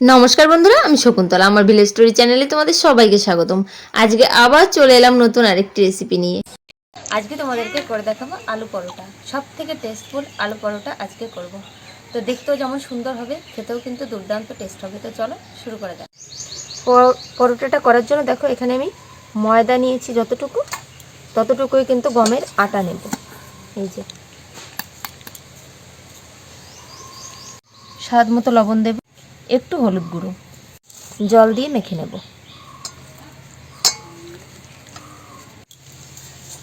নমস্কার বন্ধুরা, আমি শকুন্তলা। আমার ভিলেজ স্টোরি চ্যানেলে তোমাদের সবাইকে স্বাগতম। আজকে আবার চলে এলাম নতুন আরেকটি রেসিপি নিয়ে। আজকে তোমাদেরকে করে দেখাবো আলু পরোটা। সব থেকে টেস্টফুল আলু পরোটা আজকে করব। তো দেখতেও যেমন সুন্দর হবে, খেতেও কিন্তু দুর্দান্ত টেস্ট হবে। তো চলো শুরু করে দেখ পরোটাটা করার জন্য দেখো, এখানে আমি ময়দা নিয়েছি যতটুকু, ততটুকুই কিন্তু গমের আটা নেব। এই যে। স্বাদ মতো লবণ দেব। একটু হলুদ গুঁড়ো। জল দিয়ে মেখে নেব।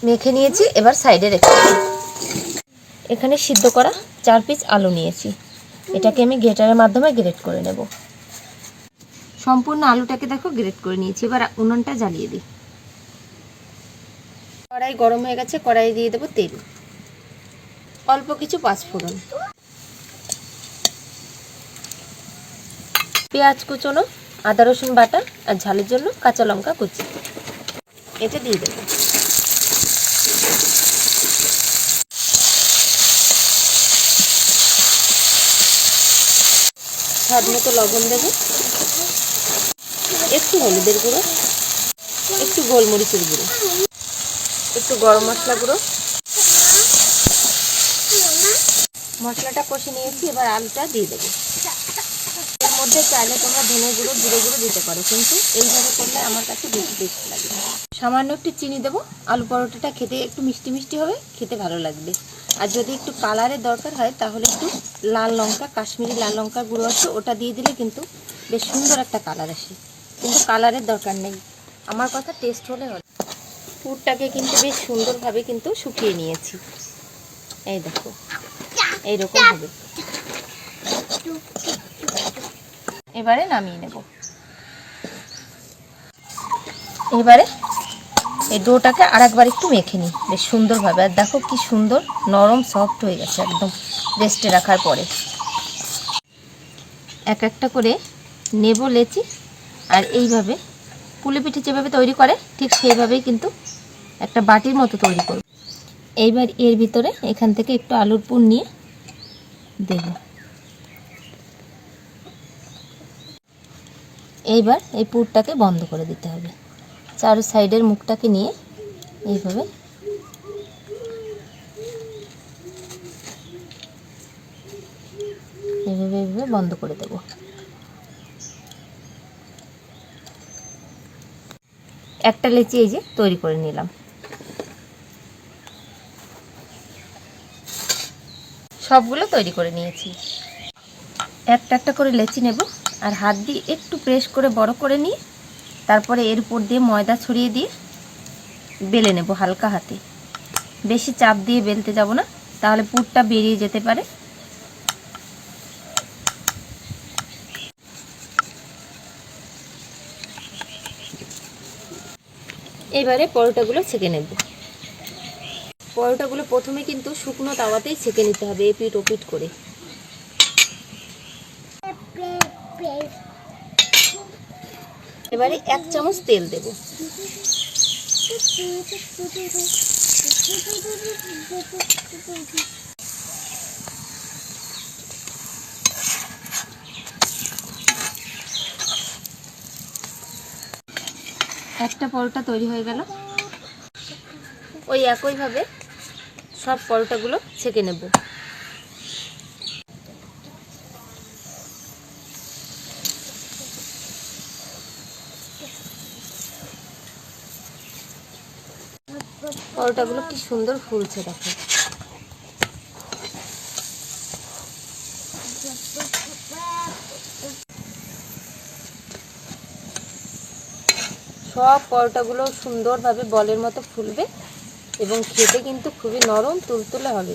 মেখে নিয়েছি, এবার সাইডে রেখে এখানে সিদ্ধ করা চার পিস আলু নিয়েছি। এটাকে আমি গ্রেটারের মাধ্যমে গ্রেট করে নেব। সম্পূর্ণ আলুটাকে দেখো গ্রেট করে নিয়েছি। এবার উনুনটা জ্বালিয়ে দিই। কড়াই গরম হয়ে গেছে কড়াই দিয়ে দেবো তেল। অল্প কিছু পাঁচফোড়ন। পেঁয়াজ কুচোনো, আদা রসুন বাটা আর ঝালের জন্য কাঁচা লঙ্কা কুচি। এটা দিয়ে দেবো। স্বাদ মতো লবণ দেবো। একটু হলুদের গুঁড়ো, একটু গোলমরিচের গুঁড়ো, একটু গরম মশলা গুঁড়ো। মশলাটা কষে নিয়েছি, এবার আলুটা দিয়ে দেবো। মধ্যে চাইলে তোমরা ধনে গুঁড়ো, জিরে গুঁড়ো দিতে পারো, কিন্তু এইভাবে করলে আমার কাছে বেশি টেস্ট লাগে। সামান্য একটু চিনি দেবো। আলু পরোটাটা খেতে একটু মিষ্টি মিষ্টি হবে, খেতে ভালো লাগবে। আর যদি একটু কালারের দরকার হয়, তাহলে একটু লাল লঙ্কা, কাশ্মীরি লাল লঙ্কার গুঁড়ো আছে, ওটা দিয়ে দিলে কিন্তু বেশ সুন্দর একটা কালার আসে। কিন্তু কালারের দরকার নেই। আমার কথা টেস্ট হলে হলো। পুরটাকে কিন্তু বেশ সুন্দরভাবে কিন্তু শুকিয়ে নিয়েছি। এই দেখো, এইরকম হবে। এবারে নামিয়ে নেব। এবারে এই ডোটাকে আর একবার একটু মেখে নিই, বেশ সুন্দরভাবে। আর দেখো কি সুন্দর, নরম সফট হয়ে গেছে একদম রেস্টে রাখার পরে। এক একটা করে নেব লেচি, আর এইভাবে পুলি পিঠে যেভাবে তৈরি করে, ঠিক সেইভাবেই কিন্তু একটা বাটির মতো তৈরি করব। এইবার এর ভিতরে এখান থেকে একটু আলুর পুর নিয়ে দেব। এইবার এই পুরটাকে বন্ধ করে দিতে হবে। চারো সাইডের মুখটাকে নিয়ে এইভাবে এইভাবে এইভাবে বন্ধ করে দেব। একটা লেচি এই যে তৈরি করে নিলাম। সবগুলো তৈরি করে নিয়েছি। একটা একটা করে লেচি নেব। আর হাত দিয়ে একটু প্রেস করে বড় করে নিয়ে তারপরে এর উপর দিয়ে ময়দা ছড়িয়ে দিয়ে বেলে নেব হালকা হাতে। বেশি চাপ দিয়ে বেলতে যাব না, তাহলে পুরটা বেরিয়ে যেতে পারে। এবারে পরোটাগুলো ছেঁকে নেব। পরোটাগুলো প্রথমে কিন্তু শুকনো তাওয়াতেই ছেঁকে নিতে হবে এপিট ওপিট করে। এবারে এক চামচ তেল দেব। একটা পরোটা তৈরি হয়ে গেল। ওই একইভাবে সব পরোটাগুলো ছেঁকে নেব। পরোটাগুলো কি সুন্দর ফুলছে, দেখো। সব পরোটাগুলো সুন্দরভাবে বলের মতো ফুলবে এবং খেতে কিন্তু খুবই নরম, তুলতুলে হবে।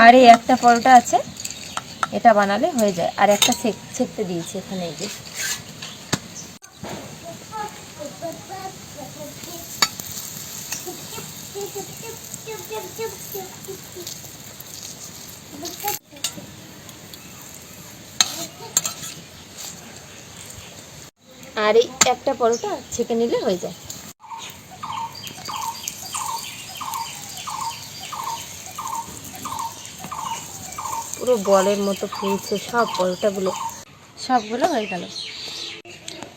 আর এই একটা পরোটা আছে, এটা বানালে হয়ে যায়। আর একটা ছেঁকতে দিয়েছি এখানে এই যে। আর এই একটা পরোটা ছেঁকে নিলে হয়ে যায়। পুরো বলের মতো ফুলছে, সব পরোটাগুলো। সবগুলো হয়ে গেল।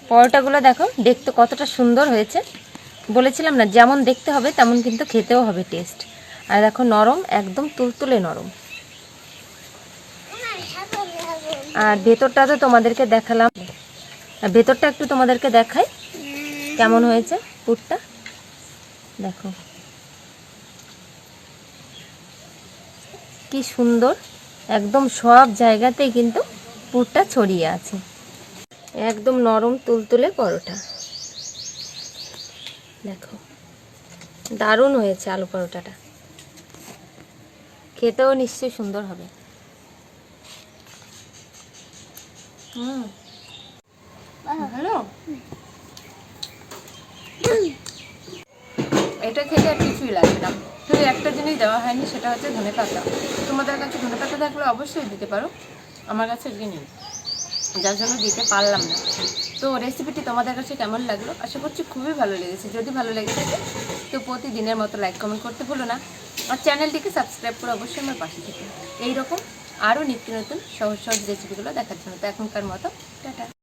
পরোটাগুলো দেখো, দেখতে কতটা সুন্দর হয়েছে। বলেছিলাম না, যেমন দেখতে হবে তেমন কিন্তু খেতেও হবে টেস্ট আর দেখো নরম, একদম তুলতুলে নরম। আর ভেতরটা তো তোমাদেরকে দেখালাম। আর ভেতরটা একটু তোমাদেরকে দেখাই, কেমন হয়েছে পুরটা। দেখো। কি সুন্দর। একদম সব জায়গাতেই কিন্তু পুরটা ছড়িয়ে আছে। একদম নরম তুলতুলে পরোটা। দেখো, দারুণ হয়েছে আলু পরোটাটা। খেতেও নিশ্চয়ই সুন্দর হবে। হুম। ভালো। এটা খেতে আর কিছুই লাগবে না। শুধু একটা জিনিস দেওয়া হয়নি, সেটা হচ্ছে ধনে পাতা। তোমাদের কাছে ধনে পাতা থাকলে অবশ্যই দিতে পারো। আমার কাছে আজকে নেই। যার জন্য দিতে পারলাম না। তো রেসিপিটি তোমাদের কাছে কেমন লাগল? আশা করছি খুবই ভালো লেগেছে। যদি ভালো লেগে থাকে, তো প্রতিদিনের মতো লাইক কমেন্ট করতে ভুলো না। আর চ্যানেলটিকে সাবস্ক্রাইব করে অবশ্যই আমার পাশে থেকে। এইরকম আরও নিত্য নতুন সহজ সহজ রেসিপিগুলো দেখার জন্য। তো এখনকার মতো, টাটা।